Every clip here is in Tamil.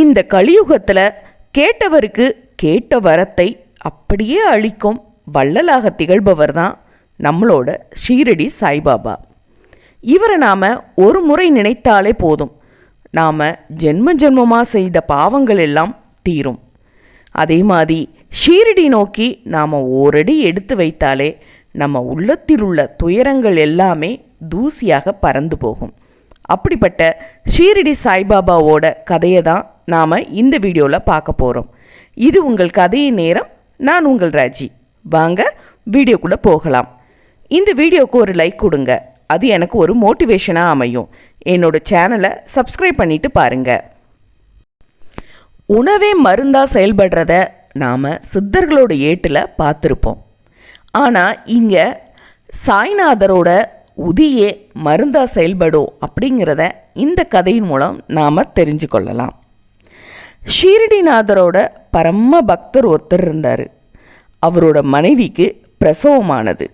இந்த கலியுகத்தில் கேட்டவருக்கு கேட்ட வரத்தை அப்படியே அளிக்கும் வள்ளலாக திகழ்பவர் தான் நம்மளோட ஷீரடி சாய்பாபா. இவரை நாம் ஒரு முறை நினைத்தாலே போதும். நாம் ஜென்ம ஜென்மமாக செய்த பாவங்கள் எல்லாம் தீரும். அதே மாதிரி ஷீரடி நோக்கி நாம் ஓரடி எடுத்து வைத்தாலே நம்ம உள்ளத்தில் உள்ள துயரங்கள் எல்லாமே தூசியாக பறந்து போகும். அப்படிப்பட்ட ஷீரடி சாய்பாபாவோட கதையை தான் நாம் இந்த வீடியோவில் பார்க்க போகிறோம் இது உங்கள் கதையின் நேரம் நான் உங்கள் ராஜி. வாங்க வீடியோக்குள்ளே போகலாம். இந்த வீடியோவுக்கு ஒரு லைக் கொடுங்க. அது எனக்கு ஒரு மோட்டிவேஷனாக அமையும். என்னோட சேனலை சப்ஸ்கிரைப் பண்ணிட்டு பாருங்கள் உணவே மருந்தாக செயல்படுறத நாம் சித்தர்களோட ஏட்டில் பார்த்துருப்போம். ஆனால் இங்கே சாய்நாதரோட உதியே மருந்தாக செயல்படும் அப்படிங்கிறத இந்த கதையின் மூலம் நாம் தெரிஞ்சு கொள்ளலாம் ஷீரடிநாதரோட பரம பக்தர் ஒருத்தர் இருந்தார். அவரோட மனைவிக்கு பிரசவமானது.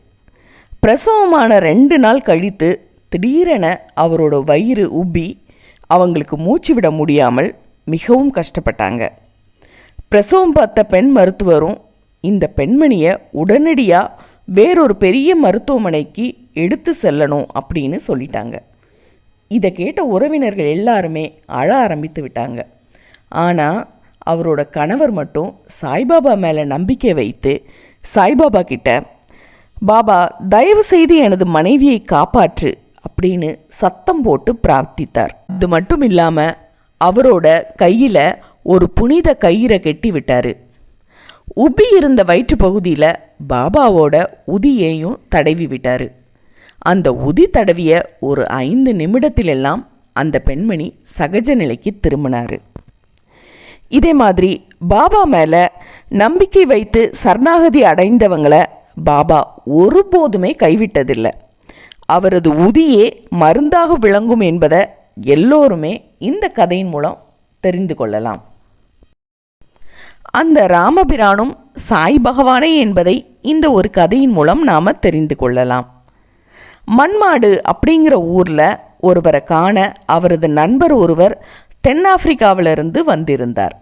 பிரசவமான ரெண்டு நாள் கழித்து திடீரென அவரோட வயிறு உப்பி அவங்களுக்கு மூச்சு விட முடியாமல் மிகவும் கஷ்டப்பட்டாங்க. பிரசவம் பார்த்த பெண் மருத்துவரும் இந்த பெண்மணியை உடனடியாக வேறொரு பெரிய மருத்துவமனைக்கு எடுத்து செல்லணும் அப்படின்னு சொல்லிட்டாங்க. இதை கேட்ட உறவினர்கள் எல்லாருமே அழ ஆரம்பித்து விட்டாங்க. ஆனால் அவரோட கணவர் மட்டும் சாய்பாபா மேலே நம்பிக்கை வைத்து சாய்பாபா கிட்ட பாபா தயவு செய்து எனது மனைவியை காப்பாற்று அப்படின்னு சத்தம் போட்டு பிரார்த்தித்தார். இது மட்டும் இல்லாமல் அவரோட கையில் ஒரு புனித கயிறை கெட்டி விட்டார். உப்பி இருந்த வயிற்று பகுதியில் பாபாவோட உதியையும் தடவி விட்டார். அந்த உதி தடவிய ஒரு ஐந்து நிமிடத்திலெல்லாம் அந்த பெண்மணி சகஜ நிலைக்கு திரும்பினார். இதே மாதிரி பாபா மேலே நம்பிக்கை வைத்து சரணாகதி அடைந்தவங்களை பாபா ஒருபோதுமே கைவிட்டதில்லை. அவரது உதியே மருந்தாக விளங்கும் என்பதை எல்லோருமே இந்த கதையின் மூலம் தெரிந்து கொள்ளலாம். அந்த ராமபிரானும் சாய் பகவானே என்பதை இந்த ஒரு கதையின் மூலம் நாம் தெரிந்து கொள்ளலாம். மண்மாடு அப்படிங்கிற ஊரில் ஒருவரை காண அவரது நண்பர் ஒருவர் தென்னாப்பிரிக்காவிலிருந்து வந்திருந்தார்.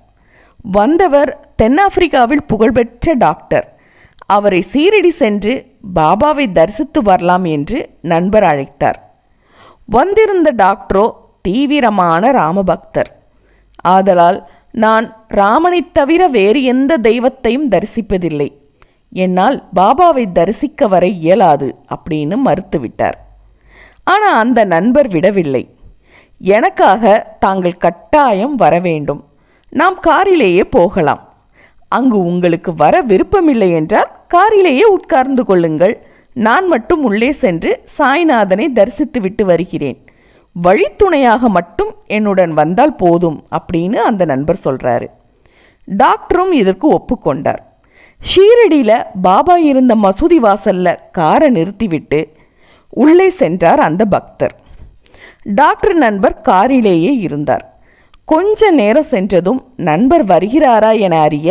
வந்தவர் தென்னாப்பிரிக்காவில் புகழ்பெற்ற டாக்டர். அவரை சீரடி சென்று பாபாவை தரிசித்து வரலாம் என்று நண்பர் அழைத்தார். வந்திருந்த டாக்டரோ தீவிரமான ராமபக்தர். ஆதலால் நான் ராமனைத் தவிர வேறு எந்த தெய்வத்தையும் தரிசிப்பதில்லை. என்னால் பாபாவை தரிசிக்க வர இயலாது அப்படின்னு மறுத்துவிட்டார். ஆனால் அந்த நண்பர் விடவில்லை. எனக்காக தாங்கள் கட்டாயம் வர வேண்டும். நாம் காரிலேயே போகலாம். அங்கு உங்களுக்கு வர விருப்பமில்லை என்றால் காரிலேயே உட்கார்ந்து கொள்ளுங்கள். நான் மட்டும் உள்ளே சென்று சாய்நாதனை தரிசித்து விட்டு வருகிறேன். வழித்துணையாக மட்டும் என்னுடன் வந்தால் போதும் அப்படின்னு அந்த நண்பர் சொல்கிறாரு டாக்டரும் இதற்கு ஒப்புக்கொண்டார். ஷீரடியில் பாபா இருந்த மசூதி வாசலில் காரை நிறுத்திவிட்டு உள்ளே சென்றார் அந்த பக்தர். டாக்டர் நண்பர் காரிலேயே இருந்தார். கொஞ்ச நேரம் சென்றதும் நண்பர் வருகிறாரா என அறிய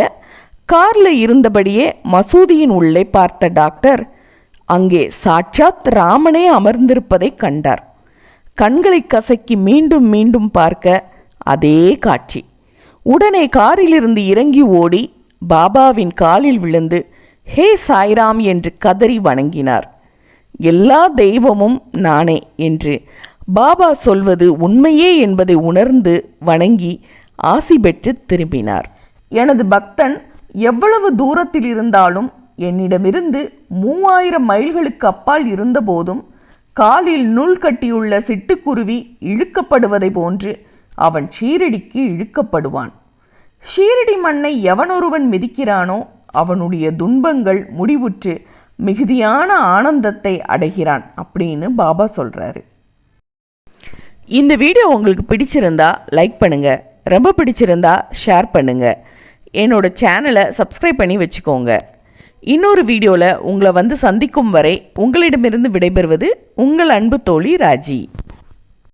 காரில் இருந்தபடியே மசூதியின் உள்ளே பார்த்த டாக்டர் அங்கே சாட்சாத் ராமனே அமர்ந்திருப்பதை கண்டார். கண்களை கசக்கி மீண்டும் மீண்டும் பார்க்க அதே காட்சி. உடனே காரிலிருந்து இறங்கி ஓடி பாபாவின் காலில் விழுந்து ஹே சாய்ராம் என்று கதறி வணங்கினார். எல்லா தெய்வமும் நானே என்று பாபா சொல்வது உண்மையே என்பதை உணர்ந்து வணங்கி ஆசி பெற்று திரும்பினார். எனது பக்தன் எவ்வளவு தூரத்தில் இருந்தாலும் என்னிடமிருந்து மூவாயிரம் மைல்களுக்கு அப்பால் இருந்தபோதும் காலில் நூல் கட்டியுள்ள சிட்டுக்குருவி இழுக்கப்படுவதை போன்று அவன் ஷீரடிக்கு இழுக்கப்படுவான். ஷீரடி மண்ணை எவனொருவன் மிதிக்கிறானோ அவனுடைய துன்பங்கள் முடிவுற்று மிகுதியான ஆனந்தத்தை அடைகிறான் அப்படின்னு பாபா சொல்கிறாரு இந்த வீடியோ உங்களுக்கு பிடிச்சிருந்தா லைக் பண்ணுங்கள் ரொம்ப பிடிச்சிருந்தா ஷேர் பண்ணுங்கள் என்னோட சேனலை சப்ஸ்கிரைப் பண்ணி வச்சுக்கோங்க. இன்னொரு வீடியோவில் உங்களை வந்து சந்திக்கும் வரை உங்களிடமிருந்து விடைபெறுவது உங்கள் அன்பு தோழி ராஜி.